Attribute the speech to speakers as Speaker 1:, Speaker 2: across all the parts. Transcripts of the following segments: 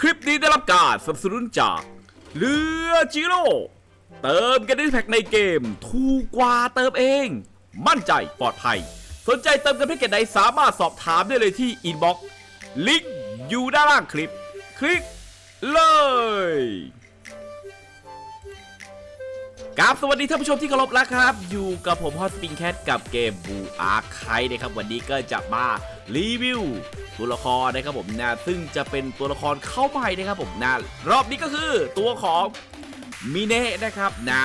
Speaker 1: คลิปนี้ได้รับการสนับสนุนจากเรือจิโร่เติมกันด้วยแพ็กในเกม ถูกกว่าเติมเอง มั่นใจปลอดภัย สนใจเติมกันแพ็กเกจใดสามารถสอบถามได้เลยที่อินบ็อกซ์ลิงก์อยู่ด้านล่างคลิป คลิกเลย ครับสวัสดีท่านผู้ชมที่เคารพรักครับ อยู่กับผมฮอตสปริงแคทกับเกมบูอาร์ไคนะครับวันนี้ก็จะมารีวิวตัวละครนะครับผมนะซึ่งจะเป็นตัวละครเข้าใหม่นะครับผมนะรอบนี้ก็คือตัวของมิเนะนะครับนะ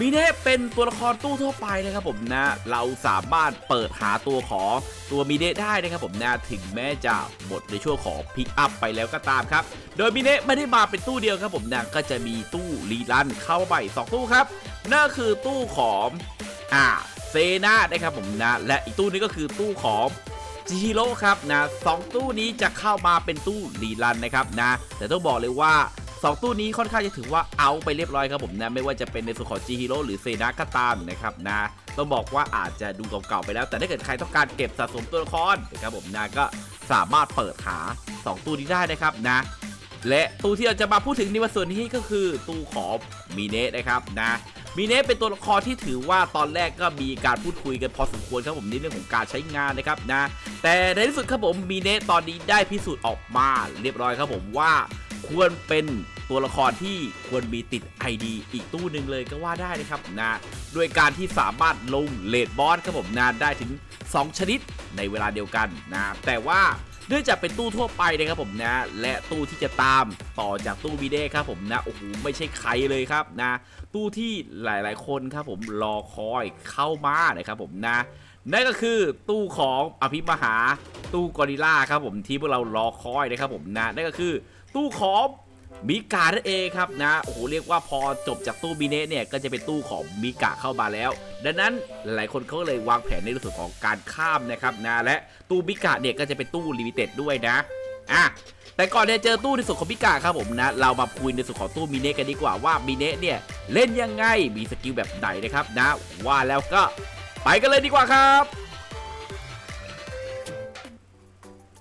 Speaker 1: มิเนะเป็นตัวละครตู้ทั่วไปนะครับผมนะ เราสามารถเปิดหาตัวของตัวมิเนะได้นะครับผมนะถึงแม้จะหมดในช่วงของพิกอัพไปแล้วก็ตามครับ โดยมิเนะไม่ได้มาเป็นตู้เดียวครับผมนะก็จะมีตู้รีลันเข้าใหม่สองตู้ครับนั่นคือตู้ของอ่าเซนานะครับผมนะ และอีกตู้นี้ก็คือตู้ของจิฮิโร่ครับนะสองตู้นี้จะเข้ามาเป็นตู้รีลันนะครับนะ แต่ต้องบอกเลยว่า สองตู้นี้ค่อนข้างจะถือว่าเอาไปเรียบร้อยครับผมนะ ไม่ว่าจะเป็นในส่วนของจิฮิโร่หรือเซนาก็ตามนะครับนะต้องบอกว่าอาจจะดูเก่าๆไปแล้ว แต่ถ้าเกิดใครต้องการเก็บสะสมตัวละครนะครับผมนะก็สามารถเปิดหาสองตู้นี้ได้นะครับนะและตู้ที่เราจะมาพูดถึงในวันส่วนนี้ก็คือตู้ของมีเนะนะครับนะมีเนะเป็นตัวละครที่ถือว่าตอนแรกก็มีการพูดคุยกันพอสมควรครับผมในเรื่องของการใช้งานนะครับนะแต่ในที่สุดครับผมมีเนะตอนนี้ได้พิสูจน์ออกมาเรียบร้อยครับผมว่า ควรเป็นตัวละครที่ควรมีติด ID อีกตู้หนึ่งเลยก็ว่าได้นะครับนะด้วยการที่สามารถลงเลดบอสครับผมนะได้ถึง 2 ชนิดในเวลาเดียวกันนะแต่ว่าเนื่องจากเป็นตู้ทั่วไปนะครับผมนะ และตู้ที่จะตามต่อจากตู้วีเด้ครับผมนะโอ้โหไม่ใช่ใครเลยครับนะ ตู้ที่หลายๆ คนครับผมรอคอยเข้ามานะครับผมนะนั่นก็คือตู้ของอภิมหาตู้กอริลล่าครับผมที่พวกเรารอคอยนะครับผมนะนั่นก็คือ ตู้ของมิกานั่นเองครับนะโอ้โหเรียกว่าพอจบจากตู้บีเนสเนี่ยก็จะเป็นตู้ของมิกาเข้ามาแล้ว ดังนั้นหลายๆคนเขาก็เลยวางแผนในเรื่องของการข้ามนะครับนะและตู้มิกาเนี่ยก็จะเป็นตู้ลิมิเต็ดด้วยนะอะแต่ก่อนจะเจอตู้ในส่วนของมิกาครับผมนะ เรามาคุยในส่วนของตู้มิเนสกันดีกว่าว่ามิเนสเนี่ยเล่นยังไงมีสกิลแบบไหนนะครับนะ ว่าแล้วก็ไปกันเลยดีกว่าครับ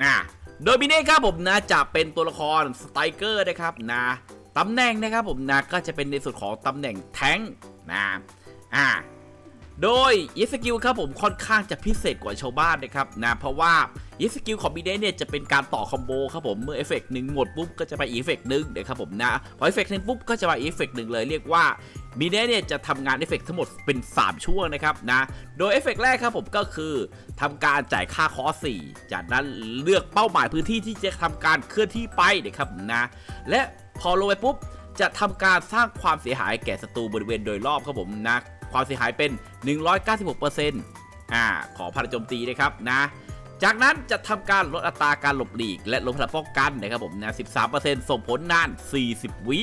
Speaker 1: อะ โดยมิเน่ครับผมนะจะเป็นตัวละครสไตรเกอร์นะครับนะตำแหน่งนะครับผมนะก็จะเป็นในส่วนของตำแหน่งแท้งนะอ่า โดยยิสกิลครับผมค่อนข้างจะพิเศษกว่าชาวบ้านนะครับนะเพราะว่ายิสกิลของมิเน่เนี่ยจะเป็นการต่อคอมโบครับผมเมื่อเอฟเฟกต์หนึ่งหมดปุ๊บก็จะไปอีเอฟเฟกต์หนึ่งนะครับผมนะพอเอฟเฟกต์หนึ่งปุ๊บก็จะไปอีเอฟเฟกต์หนึ่งเลยเรียกว่ามีเน่เนี่ยจะทำงานเอฟเฟกต์ทั้งหมดเป็น 3 ช่วงนะครับนะโดยเอฟเฟกต์แรกครับผมก็คือทำการจ่ายค่าคอส4จากนั้นเลือกเป้าหมายพื้นที่ที่จะทำการเคลื่อนที่ไปนะครับนะและพอลงไปปุ๊บจะทำการสร้างความเสียหายแก่ศัตรูบริเวณโดยรอบครับผมนะ ความเสียหายเป็น 196%อ่าขอพลังโจมตีนะครับนะจากนั้นจะทำการลดอัตราการหลบหลีก และลดพลังป้องกันนะครับผมนะ 13%ส่งผลนาน 40 วิ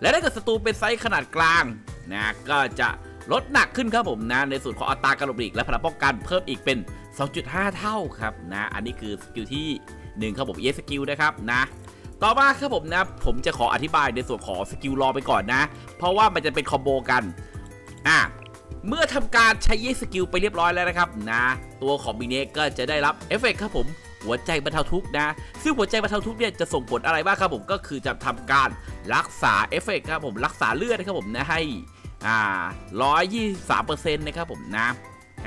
Speaker 1: และถ้าเกิดศัตรูเป็นไซส์ขนาดกลางนะก็จะลดหนักขึ้นครับผมนะ ในส่วนของอัตราการหลบหลีก และพลังป้องกันเพิ่มอีกเป็น 2.5 เท่าครับนะ อันนี้คือสกิลที่ 1 ครับผมเยสกิลนะครับนะ ต่อมาครับผมนะ ผมจะขออธิบายในส่วนของสกิลรอไปก่อนนะ เพราะว่ามันจะเป็นคอมโบกัน อะเมื่อทำการใช้เยสกิลไปเรียบร้อยแล้วนะครับนะตัวของมิเนกก็จะได้รับเอฟเฟกต์ครับผมหัวใจบรรเทาทุกข์นะ ซึ่งหัวใจบรรเทาทุกข์เนี่ยจะส่งผลอะไรบ้างครับผมก็คือจะทำการรักษาเอฟเฟกต์ครับผมรักษาเลือดนะครับผมนะให้อ่า123%นต์นะครับผมนะ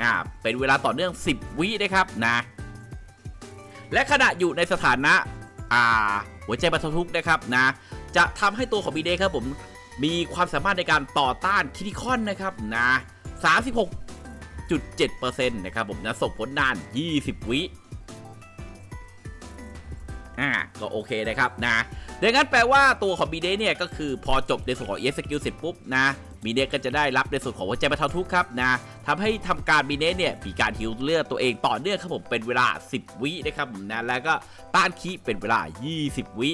Speaker 1: อ่าเป็นเวลาต่อเนื่อง 10 วินะครับนะ และขณะอยู่ในสถานะอ่าหัวใจบรรเทาทุกข์นะครับนะ จะทำให้ตัวของบีเดครับผม มีความสามารถในการต่อต้านคิติคอนนะครับนะ36.7%นะครับผมนะส่งผลนาน 20 วิอ่าก็โอเคนะครับนะดังนั้นแปลว่าตัวของบีเดเนี่ยก็คือพอจบในส่วนของเอสกิลเสร็จปุ๊บนะบีเดก็จะได้รับในส่วนของหัวใจบรรเทาทุกข์ครับนะทำให้ทำการบีเดเนี่ยมีการฮิวเลือดตัวเองต่อเนื่องครับผมเป็นเวลา 10 วินะครับนะแล้วก็ต้านคีเป็นเวลา 20 วิ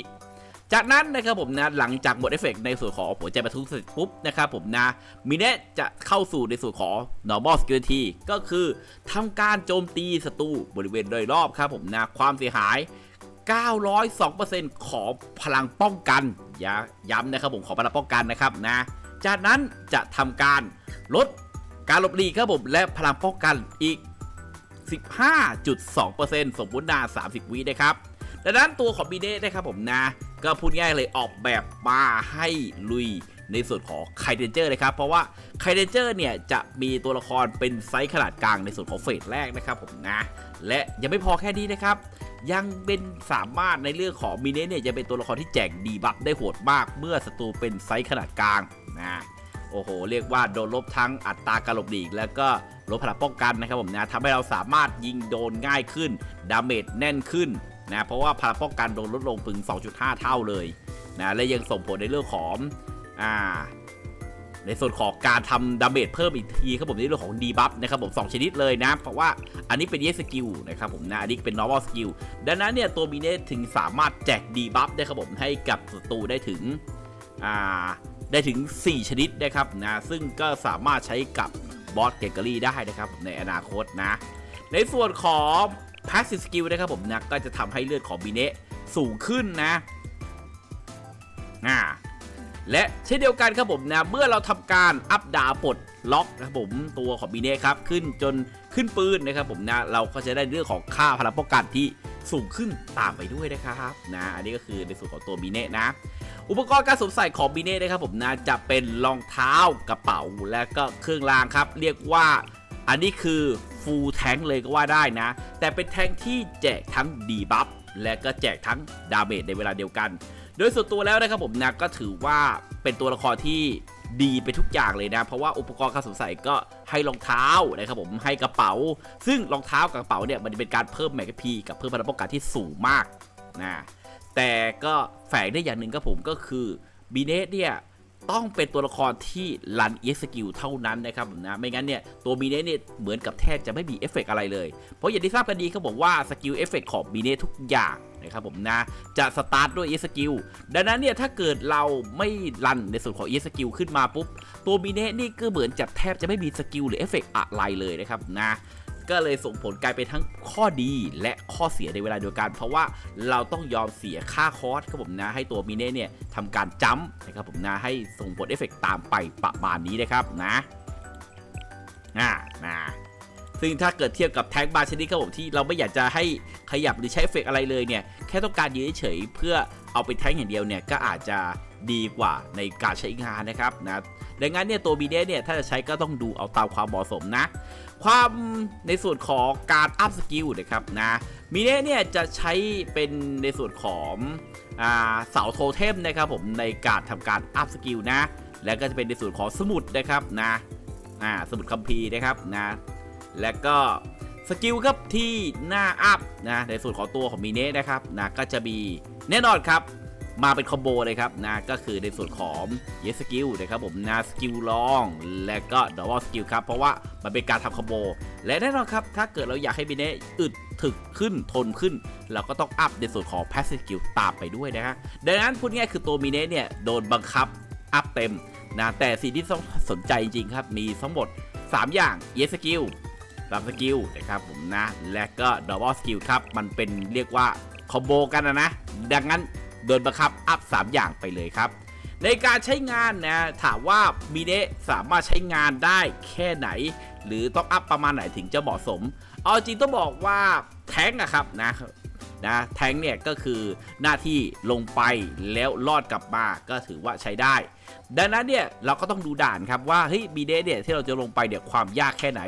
Speaker 1: จากนั้นนะครับผมนะหลังจากหมดเอฟเฟกในส่วนของหัวใจบรรทุกเสร็จปุ๊บนะครับผมนะมิเนะจะเข้าสู่ในส่วนของ normal security ก็คือทำการโจมตีศัตรูบริเวณโดยรอบครับผมนะความเสียหาย 902%ของพลังป้องกันย้ำนะครับผมขอพลังป้องกันนะครับนะจากนั้นจะทำการลดการหลบหลีกครับผมและพลังป้องกันอีก 15.2%สมมุตินา30 วินะครับดังนั้นตัวของบีเดนะครับผมนะ ก็พูดง่ายเลยออกแบบมาให้ลุยในส่วนของไคเดนเจอร์นะครับ เพราะว่าไคเดนเจอร์เนี่ยจะมีตัวละครเป็นไซส์ขนาดกลางในส่วนของเฟสแรกนะครับผมนะ และยังไม่พอแค่นี้นะครับยังเป็นสามารถในเรื่องของมิเนเนี่ยจะเป็นตัวละครที่แจกดีบัฟได้โหดมากเมื่อศัตรูเป็นไซส์ขนาดกลางนะโอ้โห เรียกว่าโดนลบทั้งอัตราการหลบหลีกแล้วก็ลดพลังป้องกันนะครับผมนะทำให้เราสามารถยิงโดนง่ายขึ้น ดาเมจแน่นขึ้น นะเพราะว่าพลังป้องกันโดนลดลงถึง 2.5 เท่าเลยนะและยังส่งผลในเรื่องของอ่าในส่วนของการทำดาเมจเพิ่มอีกทีครับผมในเรื่องของดีบัฟนะครับผม2ชนิดเลยนะ เพราะว่าอันนี้เป็นเยสกิลนะครับผมนะอันนี้เป็น normal skill ดังนั้นเนี่ยตัวมีเนตถึงสามารถแจกดีบัฟได้ครับผมให้กับศัตรูได้ถึงอ่าได้ถึง 4 ชนิดนะครับนะซึ่งก็สามารถใช้กับบอสเกเกอรี่ได้นะครับในอนาคตนะ ในส่วนของ passive skill นะครับผมนะก็จะทำให้เลือดของบีเนสูงขึ้นนะอ่าและเช่นเดียวกันครับผมนะเมื่อเราทำการอัปดาปลดล็อกนะครับผมตัวของบีเน่ครับขึ้นจนขึ้นปืนนะครับผมนะเราก็จะได้เรื่องของค่าพลังป้องกันที่สูงขึ้นตามไปด้วยนะครับนะอันนี้ก็คือในส่วนของตัวบีเน่นะ อุปกรณ์การสวมใส่ของบีเน่นะครับผมนะจะเป็นรองเท้ากระเป๋าและก็เครื่องรางครับ เรียกว่า อันนี้คือฟูลแทงเลยก็ว่าได้นะ แต่เป็นแทงที่แจกทั้งดีบัฟและก็แจกทั้งดาเมจในเวลาเดียวกัน โดยส่วนตัวแล้วนะครับผมนะก็ถือว่าเป็นตัวละครที่ดีไปทุกอย่างเลยนะ เพราะว่าอุปกรณ์การสวมใส่ก็ให้รองเท้านะครับผมให้กระเป๋า ซึ่งรองเท้ากับกระเป๋าเนี่ยมันจะเป็นการเพิ่มแมกพีกับเพิ่มพลังป้องกันที่สูงมากนะแต่ก็แฝงได้อย่างหนึ่งครับผมก็คือบีเนสเนี่ย ต้องเป็นตัวละครที่รันเอสกิลเท่านั้นนะครับผมนะไม่งั้นเนี่ยตัวบีเนสเนี่ยเหมือนกับแทบจะไม่มีเอฟเฟกต์อะไรเลย เพราะอย่างที่ทราบกันดีครับผมว่าสกิลเอฟเฟกต์ของบีเนสทุกอย่างนะครับผมนะจะสตาร์ทด้วยเอสกิลดังนั้นเนี่ยถ้าเกิดเราไม่รันในส่วนของเอสกิลขึ้นมาปุ๊บ ตัวบีเนสนี่ก็เหมือนจะแทบจะไม่มีสกิลหรือเอฟเฟกต์อะไรเลยนะครับนะ ก็เลยส่งผลกลายเป็นทั้งข้อดีและข้อเสียในเวลาเดียวกัน เพราะว่าเราต้องยอมเสียค่าคอสครับผมนะให้ตัวบีเนสเนี่ยทำการจัมป์นะครับผมนะให้ส่งผลเอฟเฟกต์ตามไปประมาณนี้นะครับนะอ่านะซึ่งถ้าเกิดเทียบกับแท็กบาร์ชนิดครับผมที่เราไม่อยากจะให้ขยับหรือใช้เอฟเฟกต์อะไรเลยเนี่ยแค่ต้องการยืนเฉยเพื่อเอาไปแท็กอย่างเดียวเนี่ยก็อาจจะดีกว่าในการใช้งานนะครับนะดังนั้นเนี่ยตัวบีเดเนี่ยถ้าจะใช้ก็ต้องดูเอาตามความเหมาะสมนะ ความในส่วนของการอัพสกิลนะครับนะมีเดเนี่ยจะใช้เป็นในส่วนของเสาโทเทมนะครับผมในการทำการอัพสกิลนะ แล้วก็จะเป็นในส่วนของสมุดนะครับนะอ่าสมุดคัมภีร์นะครับนะและก็สกิลครับที่หน้าอัพนะในส่วนของตัวของมีเน่นะครับนะก็จะมีแน่นอนครับ มาเป็นคอมโบเลยครับนะก็คือในส่วนของเยสกิลนะครับผมนะสกิลลอง และก็ดอวสกิลครับ เพราะว่ามันเป็นการทำคอมโบ และแน่นอนครับ ถ้าเกิดเราอยากให้มีเน่อึดถึกขึ้นทนขึ้น เราก็ต้องอัพในส่วนของ passive skill ตามไปด้วยนะฮะดังนั้นพูดง่ายคือตัวมีเน่เนี่ยโดนบังคับอัพเต็มนะแต่สิ่งที่ต้องสนใจจริงๆครับ มีทั้งหมด 3 อย่างเยสกิลรับสกิลนะครับผมนะ และก็ดอ b บ e สกิลครับมันเป็นเรียกว่าคอมโบกันนะนะดังนั้น โดนบังคับอัพ 3 อย่างไปเลยครับ ในการใช้งานนะถามว่ามีเนะสามารถใช้งานได้แค่ไหน หรือต้องอัพประมาณไหนถึงจะเหมาะสม เอาจริงต้องบอกว่าแท้งอะครับนะนะแท้งเนี่ยก็คือหน้าที่ลงไปแล้วรอดกลับมาก็ถือว่าใช้ได้ ดังนั้นเนี่ยเราก็ต้องดูด่านครับว่าเฮ้ยบีเดเนี่ยที่เราจะลงไปเนี่ยความยากแค่ไหน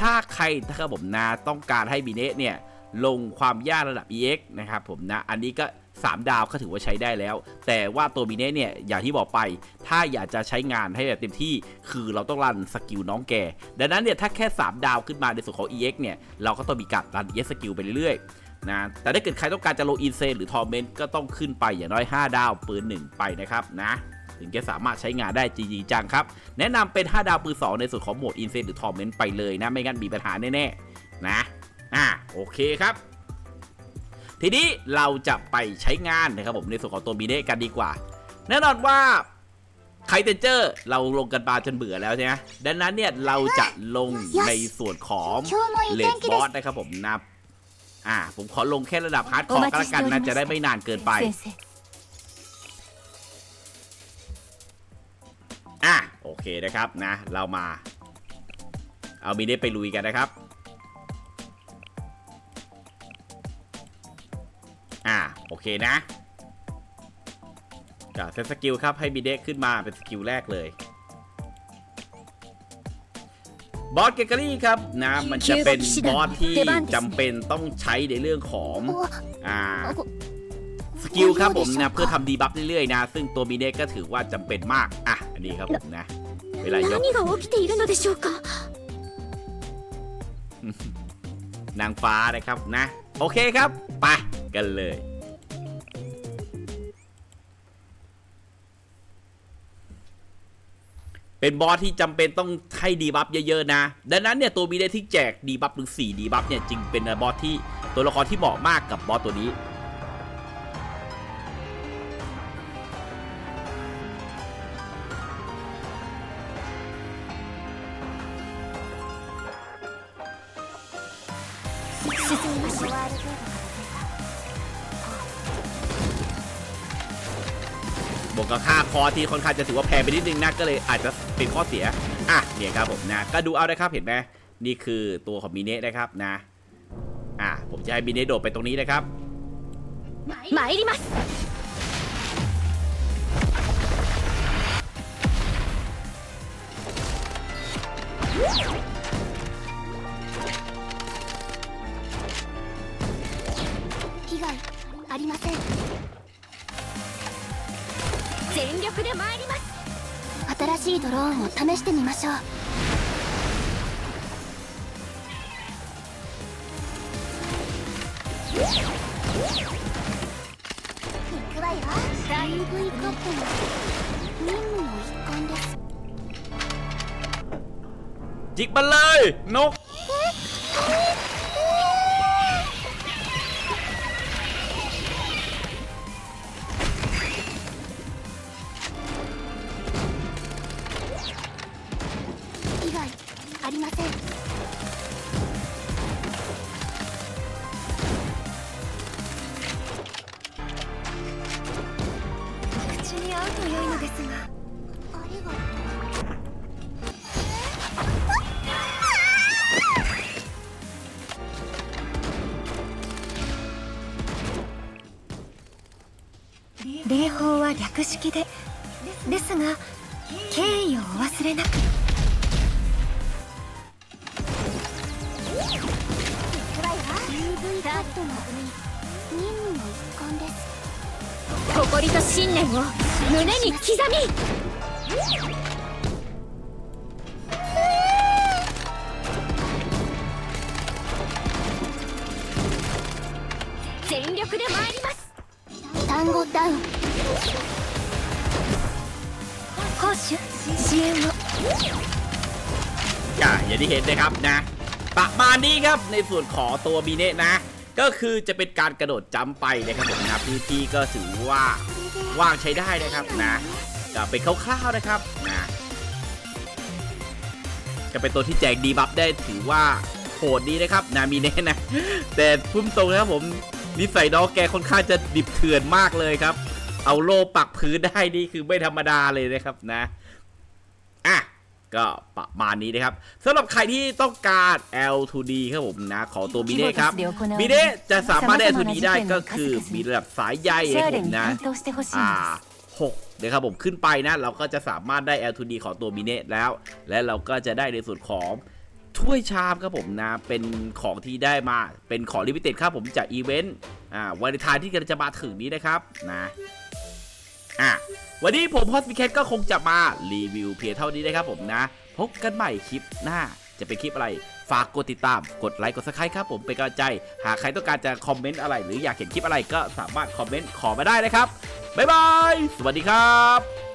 Speaker 1: ถ้าใครนะครับผมนะต้องการให้บีเดเนี่ยลงความยากระดับ EX นะครับผมนะอันนี้ก็ 3 ดาวก็ถือว่าใช้ได้แล้ว แต่ว่าตัวบีเน่เนี่ยอย่างที่บอกไป ถ้าอยากจะใช้งานให้แบบเต็มที่ คือเราต้องรันสกิลน้องแก ดังนั้นเนี่ยถ้าแค่ 3 ดาวขึ้นมาในส่วนของ EX เนี่ยเราก็ต้องมีการรัน EX สกิลไปเรื่อยๆนะแต่ถ้าเกิดใครต้องการจะลงอินเซนหรือทอร์เมนต์ก็ต้องขึ้นไปอย่างน้อย 5 ดาวปืน1 ไปนะครับนะถึงจะสามารถใช้งานได้จริงจังครับ แนะนำเป็น 5 ดาวปืน2ในส่วนของโหมดอินเซนหรือทอร์เมนต์ไปเลยนะ ไม่งั้นมีปัญหาแน่ๆนะ อะโอเคครับ ทีนี้เราจะไปใช้งานนะครับผมในส่วนของตัวบีเดกันดีกว่า แน่นอนว่าไคเทนเจอร์เราลงกันปาจนเบื่อแล้วใช่ไหมดังนั้นเนี่ยเราจะลงในส่วนของเลดบอสนะครับผมนะอ่า ผมขอลงแค่ระดับฮาร์ดคอร์ก็แล้วกันนะจะได้ไม่นานเกินไปอะโอเคนะครับนะ เรามา เอาบีเดไปลุยกันนะครับ อ่าโอเคนะกับเซตสกิลครับให้บีเดะขึ้นมาเป็นสกิลแรกเลยบอสเกเกอรี่ครับนะมันจะเป็นบอสที่จำเป็นต้องใช้ในเรื่องของอ่าสกิลครับผมนะเพื่อทำดีบัฟเรื่อยๆนะ ซึ่งตัวบีเดะก็ถือว่าจำเป็นมาก อะ อันนี้ครับผมนะ เวลายกนางฟ้านะครับนะ โอเคครับ ไป กันเลย เป็นบอสที่จำเป็นต้องให้ดีบัฟเยอะๆนะ ดังนั้นเนี่ยตัวบีเดที่แจกดีบัฟถึง4ดีบัฟเนี่ยจึงเป็นบอสที่ตัวละครที่เหมาะมากกับบอสตัวนี้
Speaker 2: 沈みましょう
Speaker 1: บ วกกับค่าคอที่ค่อนข้างจะถือว่าแพงไปนิดนึงนะก็เลยอาจจะเป็นข้อเสีย อ่ะเนี่ยครับผมนะ ก็ดูเอานะครับเห็นไหมนี่คือตัวของมิเนะนะครับนะ อ่ะผมจะให้มิเนะโดดไปตรงนี้นะครับ
Speaker 2: 参ります 被害ありません全 力で参ります新しいドローンを試してみましょう行くわよ UV カットの任務の一環です
Speaker 1: จิกมันเลยนก
Speaker 2: と良いのですがありがとう。
Speaker 3: 礼法は略式で。ですが敬意をお忘れなく。
Speaker 2: 行くわよ。UV カットの任務の一環です誇りと信念を胸に刻み全力で参ります単語ダウン
Speaker 3: 攻守支援を
Speaker 1: อ่ะอย่างที่เห็นนะครับนะ ประมาณนี้ครับในส่วนของตัวบีเนะนะ ก็คือจะเป็นการกระโดดจัมป์ไปนะครับผมนะพื้นที่ก็ถือว่าว่างใช้ได้นะครับนะก็เป็นคร่าวๆนะครับนะก็เป็นตัวที่แจกดีบัฟได้ถือว่าโหดดีนะครับนามีเน่นะ แต่พุ่มตรงนะครับผมนิสัยน้องแกค่อนข้างจะดิบเถื่อนมากเลยครับ เอาโล่ปักพื้นได้นี่คือไม่ธรรมดาเลยนะครับนะ ก็ประมาณนี้นะครับสำหรับใครที่ต้องการ L2D ครับผมนะ ขอตัวบีเด้ครับบีเด้จะสามารถได้ L2D ได้ก็คือมีระดับสายให
Speaker 3: ญ่ง
Speaker 1: ผมนะอ่า
Speaker 3: ห
Speaker 1: กนะครับผมขึ้นไปนะ เราก็จะสามารถได้ L2D ของตัวบีเน่แล้ว และเราก็จะได้ในส่วนของถ้วยชามครับผมนะ เป็นของที่ได้มาเป็นของลิมิเต็ดครับผมจากอีเวนต์อ่าวันทานที่กำลังจะมาถึงนี้นะครับนะ อะวันนี้ผมฮอสพิแคทก็คงจะมารีวิวเพียงเท่านี้นะครับผมนะ พบกันใหม่คลิปหน้าจะเป็นคลิปอะไร ฝากกดติดตาม กดไลค์ กดซับสไครต์ครับผมเป็นกำลังใจ หากใครต้องการจะคอมเมนต์อะไร หรืออยากเห็นคลิปอะไรก็สามารถคอมเมนต์ขอมาได้นะครับ บ๊ายบาย สวัสดีครับ